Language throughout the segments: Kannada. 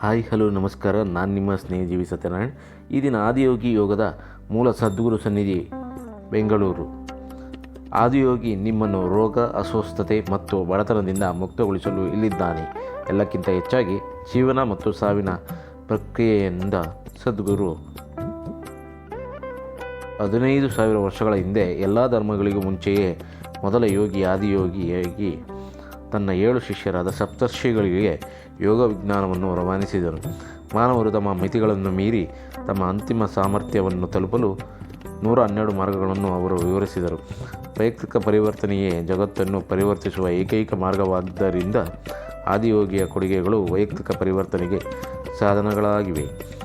ಹಾಯ್, ಹಲೋ, ನಮಸ್ಕಾರ. ನಾನು ನಿಮ್ಮ ಸ್ನೇಹಜೀವಿ ಸತ್ಯನಾರಾಯಣ್. ಈ ದಿನ ಆದಿಯೋಗಿ ಯೋಗದ ಮೂಲ ಸದ್ಗುರು ಸನ್ನಿಧಿ, ಬೆಂಗಳೂರು. ಆದಿಯೋಗಿ ನಿಮ್ಮನ್ನು ರೋಗ, ಅಸ್ವಸ್ಥತೆ ಮತ್ತು ಬಡತನದಿಂದ ಮುಕ್ತಗೊಳಿಸಲು ಇಲ್ಲಿದ್ದಾನೆ. ಎಲ್ಲಕ್ಕಿಂತ ಹೆಚ್ಚಾಗಿ ಜೀವನ ಮತ್ತು ಸಾವಿನ ಪ್ರಕ್ರಿಯೆಯಿಂದ ಸದ್ಗುರು. ಹದಿನೈದು ಸಾವಿರ ವರ್ಷಗಳ ಹಿಂದೆ ಎಲ್ಲ ಧರ್ಮಗಳಿಗೂ ಮುಂಚೆಯೇ ಮೊದಲ ಯೋಗಿ ಆದಿಯೋಗಿಯಾಗಿ ತನ್ನ ಏಳು ಶಿಷ್ಯರಾದ ಸಪ್ತರ್ಷಿಗಳಿಗೆ ಯೋಗ ವಿಜ್ಞಾನವನ್ನು ರವಾನಿಸಿದರು. ಮಾನವರು ತಮ್ಮ ಮಿತಿಗಳನ್ನು ಮೀರಿ ತಮ್ಮ ಅಂತಿಮ ಸಾಮರ್ಥ್ಯವನ್ನು ತಲುಪಲು ನೂರ ಹನ್ನೆರಡು ಮಾರ್ಗಗಳನ್ನು ಅವರು ವಿವರಿಸಿದರು. ವೈಯಕ್ತಿಕ ಪರಿವರ್ತನೆಯೇ ಜಗತ್ತನ್ನು ಪರಿವರ್ತಿಸುವ ಏಕೈಕ ಮಾರ್ಗವಾದ್ದರಿಂದ ಆದಿಯೋಗಿಯ ಕೊಡುಗೆಗಳು ವೈಯಕ್ತಿಕ ಪರಿವರ್ತನೆಗೆ ಸಾಧನಗಳಾಗಿವೆ.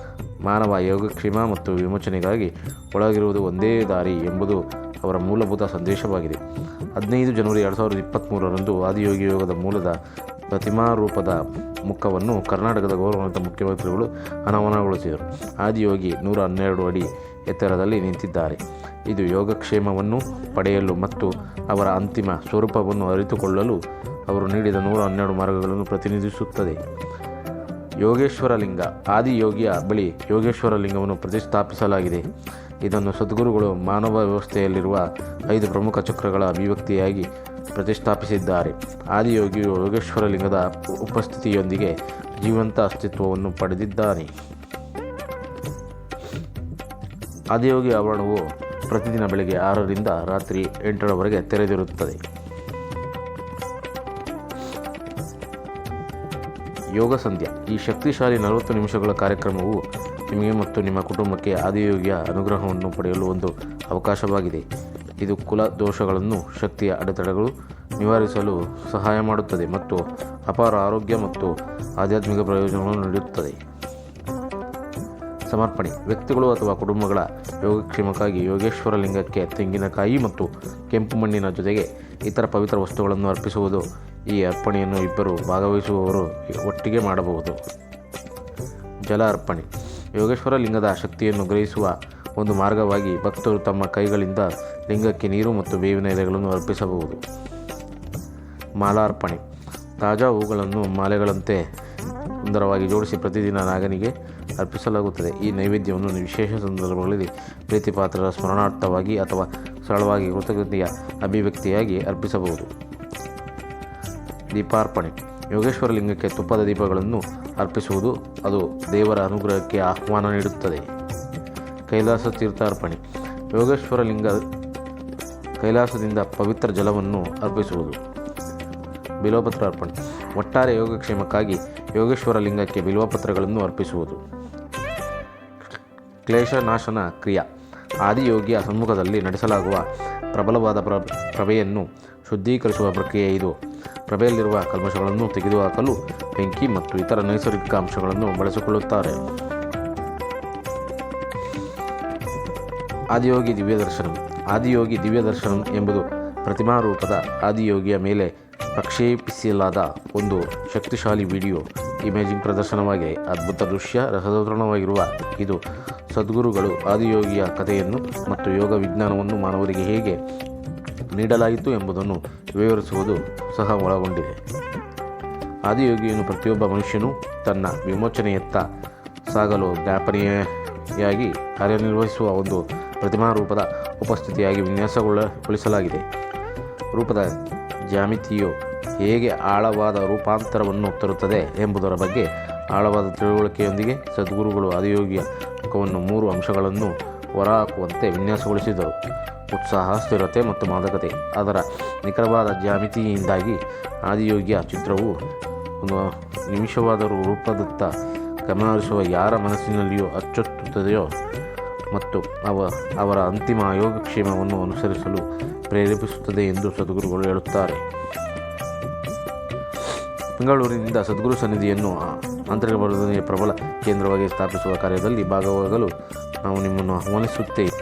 ಮಾನವ ಯೋಗಕ್ಷೇಮ ಮತ್ತು ವಿಮೋಚನೆಗಾಗಿ ಒಳಗಿರುವುದು ಒಂದೇ ದಾರಿ ಎಂಬುದು ಅವರ ಮೂಲಭೂತ ಸಂದೇಶವಾಗಿದೆ. ಹದಿನೈದು ಜನವರಿ ಎರಡು ಸಾವಿರದ ಇಪ್ಪತ್ತ್ಮೂರರಂದು ಆದಿಯೋಗಿ ಯೋಗದ ಮೂಲದ ಪ್ರತಿಮಾ ರೂಪದ ಮುಖವನ್ನು ಕರ್ನಾಟಕದ ಗೌರವಾನ್ವಿತ ಮುಖ್ಯಮಂತ್ರಿಗಳು ಅನಾವರಣಗೊಳಿಸಿದರು. ಆದಿಯೋಗಿ ನೂರ ಹನ್ನೆರಡು ಅಡಿ ಎತ್ತರದಲ್ಲಿ ನಿಂತಿದ್ದಾರೆ. ಇದು ಯೋಗಕ್ಷೇಮವನ್ನು ಪಡೆಯಲು ಮತ್ತು ಅವರ ಅಂತಿಮ ಸ್ವರೂಪವನ್ನು ಅರಿತುಕೊಳ್ಳಲು ಅವರು ನೀಡಿದ ನೂರ ಹನ್ನೆರಡು ಮಾರ್ಗಗಳನ್ನು ಪ್ರತಿನಿಧಿಸುತ್ತದೆ. ಯೋಗೇಶ್ವರ ಲಿಂಗ ಆದಿಯೋಗಿಯ ಬಳಿ ಯೋಗೇಶ್ವರ ಲಿಂಗವನ್ನು ಪ್ರತಿಷ್ಠಾಪಿಸಲಾಗಿದೆ. ಇದನ್ನು ಸದ್ಗುರುಗಳು ಮಾನವ ವ್ಯವಸ್ಥೆಯಲ್ಲಿರುವ ಐದು ಪ್ರಮುಖ ಚಕ್ರಗಳ ಅಭಿವ್ಯಕ್ತಿಯಾಗಿ ಪ್ರತಿಷ್ಠಾಪಿಸಿದ್ದಾರೆ. ಆದಿಯೋಗಿಯು ಯೋಗೇಶ್ವರ ಲಿಂಗದ ಉಪಸ್ಥಿತಿಯೊಂದಿಗೆ ಜೀವಂತ ಅಸ್ತಿತ್ವವನ್ನು ಪಡೆದಿದ್ದಾನೆ. ಆದಿಯೋಗಿ ಆವರಣವು ಪ್ರತಿದಿನ ಬೆಳಗ್ಗೆ ಆರರಿಂದ ರಾತ್ರಿ ಎಂಟರವರೆಗೆ ತೆರೆದಿರುತ್ತದೆ. ಯೋಗ ಸಂಧ್ಯಾ. ಈ ಶಕ್ತಿಶಾಲಿ ನಲವತ್ತು ನಿಮಿಷಗಳ ಕಾರ್ಯಕ್ರಮವು ನಿಮಗೆ ಮತ್ತು ನಿಮ್ಮ ಕುಟುಂಬಕ್ಕೆ ಆದಿಯೋಗಿಯ ಅನುಗ್ರಹವನ್ನು ಪಡೆಯಲು ಒಂದು ಅವಕಾಶವಾಗಿದೆ. ಇದು ಕುಲ ದೋಷಗಳನ್ನು ಶಕ್ತಿಯ ಅಡೆತಡೆಗಳು ನಿವಾರಿಸಲು ಸಹಾಯ ಮಾಡುತ್ತದೆ ಮತ್ತು ಅಪಾರ ಆರೋಗ್ಯ ಮತ್ತು ಆಧ್ಯಾತ್ಮಿಕ ಪ್ರಯೋಜನಗಳನ್ನು ನೀಡುತ್ತದೆ. ಸಮರ್ಪಣೆ. ವ್ಯಕ್ತಿಗಳು ಅಥವಾ ಕುಟುಂಬಗಳ ಯೋಗಕ್ಷೇಮಕ್ಕಾಗಿ ಯೋಗೇಶ್ವರ ಲಿಂಗಕ್ಕೆ ತೆಂಗಿನಕಾಯಿ ಮತ್ತು ಕೆಂಪು ಮಣ್ಣಿನ ಜೊತೆಗೆ ಇತರ ಪವಿತ್ರ ವಸ್ತುಗಳನ್ನು ಅರ್ಪಿಸುವುದು ಈ ಅರ್ಪಣೆಯನ್ನು ಇಬ್ಬರು ಭಾಗವಹಿಸುವವರು ಒಟ್ಟಿಗೆ ಮಾಡಬಹುದು. ಜಲ ಅರ್ಪಣೆ. ಯೋಗೇಶ್ವರ ಲಿಂಗದ ಶಕ್ತಿಯನ್ನು ಗ್ರಹಿಸುವ ಒಂದು ಮಾರ್ಗವಾಗಿ ಭಕ್ತರು ತಮ್ಮ ಕೈಗಳಿಂದ ಲಿಂಗಕ್ಕೆ ನೀರು ಮತ್ತು ಬೇವಿನ ಎಲೆಗಳನ್ನು ಅರ್ಪಿಸಬಹುದು. ಮಾಲಾರ್ಪಣೆ. ತಾಜಾ ಹೂಗಳನ್ನು ಮಾಲೆಗಳಂತೆ ಸುಂದರವಾಗಿ ಜೋಡಿಸಿ ಪ್ರತಿದಿನ ನಾಗನಿಗೆ ಅರ್ಪಿಸಲಾಗುತ್ತದೆ. ಈ ನೈವೇದ್ಯವನ್ನು ವಿಶೇಷ ಸಂದರ್ಭಗಳಲ್ಲಿ ಪ್ರೀತಿಪಾತ್ರರ ಸ್ಮರಣಾರ್ಥವಾಗಿ ಅಥವಾ ಸರಳವಾಗಿ ಕೃತಜ್ಞತೆಯ ಅಭಿವ್ಯಕ್ತಿಯಾಗಿ ಅರ್ಪಿಸಬಹುದು. ದೀಪಾರ್ಪಣೆ. ಯೋಗೇಶ್ವರ ಲಿಂಗಕ್ಕೆ ತುಪ್ಪದ ದೀಪಗಳನ್ನು ಅರ್ಪಿಸುವುದು ಅದು ದೇವರ ಅನುಗ್ರಹಕ್ಕೆ ಆಹ್ವಾನ ನೀಡುತ್ತದೆ. ಕೈಲಾಸ ತೀರ್ಥಾರ್ಪಣೆ ಯೋಗೇಶ್ವರ ಲಿಂಗ ಕೈಲಾಸದಿಂದ ಪವಿತ್ರ ಜಲವನ್ನು ಅರ್ಪಿಸುವುದು. ಬಿಲ್ವಪತ್ರ ಅರ್ಪಣೆ ಒಟ್ಟಾರೆ ಯೋಗಕ್ಷೇಮಕ್ಕಾಗಿ ಯೋಗೇಶ್ವರ ಲಿಂಗಕ್ಕೆ ಬಿಲ್ವಪತ್ರಗಳನ್ನು ಅರ್ಪಿಸುವುದು. ಕ್ಲೇಶನಾಶನ ಕ್ರಿಯಾ. ಆದಿಯೋಗಿಯ ಸಮ್ಮುಖದಲ್ಲಿ ನಡೆಸಲಾಗುವ ಪ್ರಬಲವಾದ ಪ್ರ, ಪ್ರಭೆಯನ್ನು ಶುದ್ಧೀಕರಿಸುವ ಪ್ರಕ್ರಿಯೆ ಇದು. ಪ್ರಭೆಯಲ್ಲಿರುವ ಕಲ್ಮಶಗಳನ್ನು ತೆಗೆದುಹಾಕಲು ಬೆಂಕಿ ಮತ್ತು ಇತರ ನೈಸರ್ಗಿಕ ಅಂಶಗಳನ್ನು ಬಳಸಿಕೊಳ್ಳುತ್ತಾರೆ. ಆದಿಯೋಗಿ ದಿವ್ಯ ದರ್ಶನಂ ಆದಿಯೋಗಿ ದಿವ್ಯ ದರ್ಶನಂ ಎಂಬುದು ಪ್ರತಿಮಾ ರೂಪದ ಆದಿಯೋಗಿಯ ಮೇಲೆ ಪ್ರಕ್ಷೇಪಿಸಲಾದ ಒಂದು ಶಕ್ತಿಶಾಲಿ ವಿಡಿಯೋ. ಇಮೇಜಿಂಗ್ ಪ್ರದರ್ಶನವಾಗಿದೆ ಅದ್ಭುತ ದೃಶ್ಯ ರಸದೌತಣವಾಗಿರುವ ಇದು ಸದ್ಗುರುಗಳು ಆದಿಯೋಗಿಯ ಕಥೆಯನ್ನು ಮತ್ತು ಯೋಗ ವಿಜ್ಞಾನವನ್ನು ಮಾನವರಿಗೆ ಹೇಗೆ ನೀಡಲಾಯಿತು ಎಂಬುದನ್ನು ವಿವರಿಸುವುದು ಸಹ ಒಳಗೊಂಡಿದೆ. ಆದಿಯೋಗಿಯನ್ನು ಪ್ರತಿಯೊಬ್ಬ ಮನುಷ್ಯನು ತನ್ನ ವಿಮೋಚನೆಯತ್ತ ಸಾಗಲು ಜ್ಞಾಪನೆಯಾಗಿ ಕಾರ್ಯನಿರ್ವಹಿಸುವ ಒಂದು ಪ್ರತಿಮಾ ರೂಪದ ಉಪಸ್ಥಿತಿಯಾಗಿ ವಿನ್ಯಾಸಗೊಳ್ಳಗೊಳಿಸಲಾಗಿದೆ. ರೂಪದ ಜ್ಯಾಮಿತಿಯು ಹೇಗೆ ಆಳವಾದ ರೂಪಾಂತರವನ್ನು ತರುತ್ತದೆ ಎಂಬುದರ ಬಗ್ಗೆ ಆಳವಾದ ತಿಳುವಳಿಕೆಯೊಂದಿಗೆ ಸದ್ಗುರುಗಳು ಆದಿಯೋಗಿಯ ಮುಖವನ್ನು ಮೂರು ಅಂಶಗಳನ್ನು ಹೊರಹಾಕುವಂತೆ ವಿನ್ಯಾಸಗೊಳಿಸಿದರು. ಉತ್ಸಾಹ, ಸ್ಥಿರತೆ ಮತ್ತು ಮಾದಕತೆ. ಅದರ ನಿಖರವಾದ ಜ್ಯಾಮಿತಿಯಿಂದಾಗಿ ಆದಿಯೋಗಿಯ ಚಿತ್ರವು ಒಂದು ನಿಮಿಷವಾದರೂ ರೂಪದತ್ತ ಗಮನಹರಿಸುವ ಯಾರ ಮನಸ್ಸಿನಲ್ಲಿಯೂ ಅಚ್ಚೊತ್ತುತ್ತದೆಯೋ ಮತ್ತು ಅವ ಅವರ ಅಂತಿಮ ಯೋಗಕ್ಷೇಮವನ್ನು ಅನುಸರಿಸಲು ಪ್ರೇರೇಪಿಸುತ್ತದೆ ಎಂದು ಸದ್ಗುರುಗಳು ಹೇಳುತ್ತಾರೆ. ಬೆಂಗಳೂರಿನಿಂದ ಸದ್ಗುರು ಸನ್ನಿಧಿಯನ್ನು ಆಂತರಿಕ ಪ್ರಬಲ ಕೇಂದ್ರವಾಗಿ ಸ್ಥಾಪಿಸುವ ಕಾರ್ಯದಲ್ಲಿ ಭಾಗವಾಗಲು ನಾವು ನಿಮ್ಮನ್ನು ಆಹ್ವಾನಿಸುತ್ತೇವೆ.